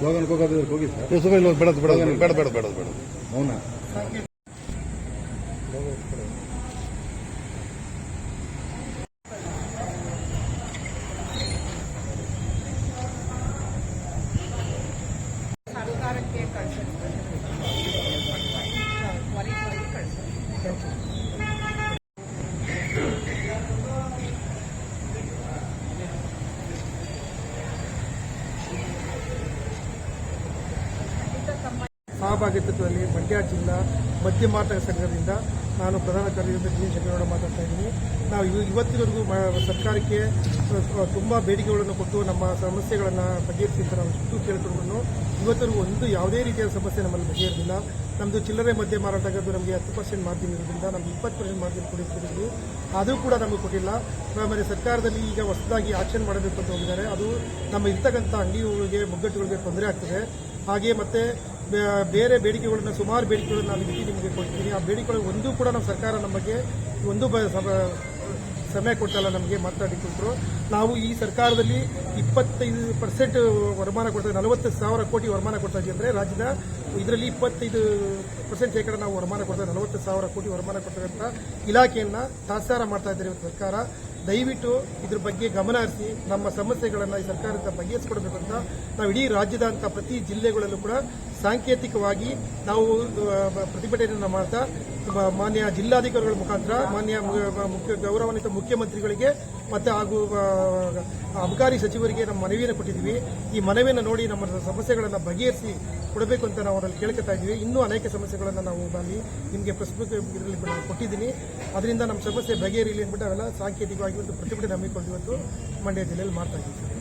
ದೇವಸ್ಥಾನಕ್ಕೆ ಹೋಗೋದು ಹೋಗಿ ಸರ್ ಏ, ಸುಮ್ಮನೆ ಇಲ್ಲಿ ಬೇಡ ಬೇಡ ಬೇಡ ಬೇಡ ಬೇಡ ಬೇಡ ಮೌನ ಸರ್ಕಾರಕ್ಕೆ ಕಳಿಸಿದ್ರು ವರಿ ವರಿ ಸಹಭಾಗಿತ್ವದಲ್ಲಿ ಮಂಡ್ಯ ಜಿಲ್ಲಾ ಮದ್ಯ ಮಾರಾಟ ಸಂಘದಿಂದ ನಾನು ಪ್ರಧಾನ ಕಾರ್ಯದರ್ಶಿ ಜಿ ಶಂಕರಗೌಡ ಮಾತಾಡ್ತಾ ಇದ್ದೀನಿ. ನಾವು ಇವ- ಇವತ್ತಿನವರೆಗೂ ಸರ್ಕಾರಕ್ಕೆ ತುಂಬ ಬೇಡಿಕೆಗಳನ್ನು ಕೊಟ್ಟು ನಮ್ಮ ಸಮಸ್ಯೆಗಳನ್ನು ಬಗೆಹರಿಸಿ ನಾವು ಕೇಳ್ಕೊಂಡು ಇವತ್ತಿನವರೆಗೂ ಒಂದು ಯಾವುದೇ ರೀತಿಯ ಸಮಸ್ಯೆ ನಮ್ಮಲ್ಲಿ ಬಗೆಹರಿದಿಲ್ಲ. ನಮ್ಮದು ಚಿಲ್ಲರೆ ಮದ್ಯ ಮಾರಾಟ ಆಗೋದು ನಮಗೆ ಹತ್ತು ಪರ್ಸೆಂಟ್ ಮಾರ್ಜಿನ್ ಇರೋದ್ರಿಂದ ನಮ್ಗೆ ಇಪ್ಪತ್ತು ಪರ್ಸೆಂಟ್ ಮಾರ್ಜಿನ್ ಕೊಡಿಸ್ತಿದ್ದೀವಿ. ಅದು ಕೂಡ ನಮಗೆ ಕೊಟ್ಟಿಲ್ಲ. ಆಮೇಲೆ ಸರ್ಕಾರದಲ್ಲಿ ಈಗ ಹೊಸದಾಗಿ ಆಕ್ಷನ್ ಮಾಡಬೇಕು ಅಂತ ಹೋಗಿದ್ದಾರೆ. ಅದು ನಮ್ಮ ಇರ್ತಕ್ಕಂಥ ಅಂಗಡಿಗಳಿಗೆ, ಮುಗ್ಗಟ್ಟುಗಳಿಗೆ ತೊಂದರೆ ಆಗ್ತದೆ. ಹಾಗೆ ಮತ್ತೆ ಬೇರೆ ಬೇಡಿಕೆಗಳನ್ನ, ಸುಮಾರು ಬೇಡಿಕೆಗಳನ್ನ ನಾನು ಇಟ್ಟು ನಿಮಗೆ ಕೊಡ್ತೀನಿ. ಆ ಬೇಡಿಕೆಗಳು ಒಂದೂ ಕೂಡ ನಮ್ಮ ಸರ್ಕಾರ ನಮಗೆ ಒಂದು ಸಮಯ ಕೊಟ್ಟಲ್ಲ ನಮಗೆ ಮಾತಾಡಿಕೊಟ್ರು ನಾವು ಈ ಸರ್ಕಾರದಲ್ಲಿ ಇಪ್ಪತ್ತೈದು ಪರ್ಸೆಂಟ್ ವರಮಾನ ಕೊಡ್ತಾ, ನಲವತ್ತು ಸಾವಿರ ಕೋಟಿ ವರಮಾನ ಕೊಡ್ತಾ ಇದ್ದೀವಿ ಅಂದರೆ ರಾಜ್ಯದ ಇದರಲ್ಲಿ ಇಪ್ಪತ್ತೈದು ಪರ್ಸೆಂಟ್ ಶೇಕಡ ನಾವು ವರಮಾನ ಕೊಡ್ತಾ, ನಲವತ್ತು ಸಾವಿರ ಕೋಟಿ ವರಮಾನ ಕೊಡ್ತಕ್ಕಂಥ ಇಲಾಖೆಯನ್ನು ತಾತ್ಸಾರ ಮಾಡ್ತಾ ಇದ್ದಾರೆ ಇವತ್ತು ಸರ್ಕಾರ. ದಯವಿಟ್ಟು ಇದ್ರ ಬಗ್ಗೆ ಗಮನ ಹರಿಸಿ, ನಮ್ಮ ಸಮಸ್ಯೆಗಳನ್ನು ಈ ಸರ್ಕಾರದಿಂದ ಬಗೆಹರಿಸಿಕೊಡ್ಬೇಕು ಅಂತ ನಾವು ಇಡೀ ರಾಜ್ಯದಂಥ ಪ್ರತಿ ಜಿಲ್ಲೆಗಳಲ್ಲೂ ಕೂಡ ಸಾಂಕೇತಿಕವಾಗಿ ನಾವು ಪ್ರತಿಭಟನೆಯನ್ನು ಮಾಡ್ತಾ ಮಾನ್ಯ ಜಿಲ್ಲಾಧಿಕಾರಿಗಳ ಮುಖಾಂತರ, ಮಾನ್ಯ ಮುಖ್ಯ, ಗೌರವಾನ್ವಿತ ಮುಖ್ಯಮಂತ್ರಿಗಳಿಗೆ ಮತ್ತು ಹಾಗೂ ಅಬಕಾರಿ ಸಚಿವರಿಗೆ ನಮ್ಮ ಮನವಿಯನ್ನು ಕೊಟ್ಟಿದ್ದೀವಿ. ಈ ಮನವಿಯನ್ನು ನೋಡಿ ನಮ್ಮ ಸಮಸ್ಯೆಗಳನ್ನು ಬಗೆಹರಿಸಿ ಕೊಡಬೇಕು ಅಂತ ನಾವು ಅವರಲ್ಲಿ ಕೇಳ್ಕೊತಾ ಇದ್ದೀವಿ. ಇನ್ನೂ ಅನೇಕ ಸಮಸ್ಯೆಗಳನ್ನು ನಾವು ಅಲ್ಲಿ ನಿಮಗೆ ಪ್ರಸ್ತುತ ಇದರಲ್ಲಿ ಕೊಟ್ಟಿದ್ದೀನಿ. ಅದರಿಂದ ನಮ್ಮ ಸಮಸ್ಯೆ ಬಗೆಹರಿಲಿ ಅಂದ್ಬಿಟ್ಟು ಅವೆಲ್ಲ ಸಾಂಕೇತಿಕವಾಗಿ ಒಂದು ಪ್ರತಿಭಟನೆ ಹಮ್ಮಿಕೊಂಡು ಇವತ್ತು ಮಂಡ್ಯ ಜಿಲ್ಲೆಯಲ್ಲಿ ಮಾಡ್ತಾ ಇದ್ದೀವಿ.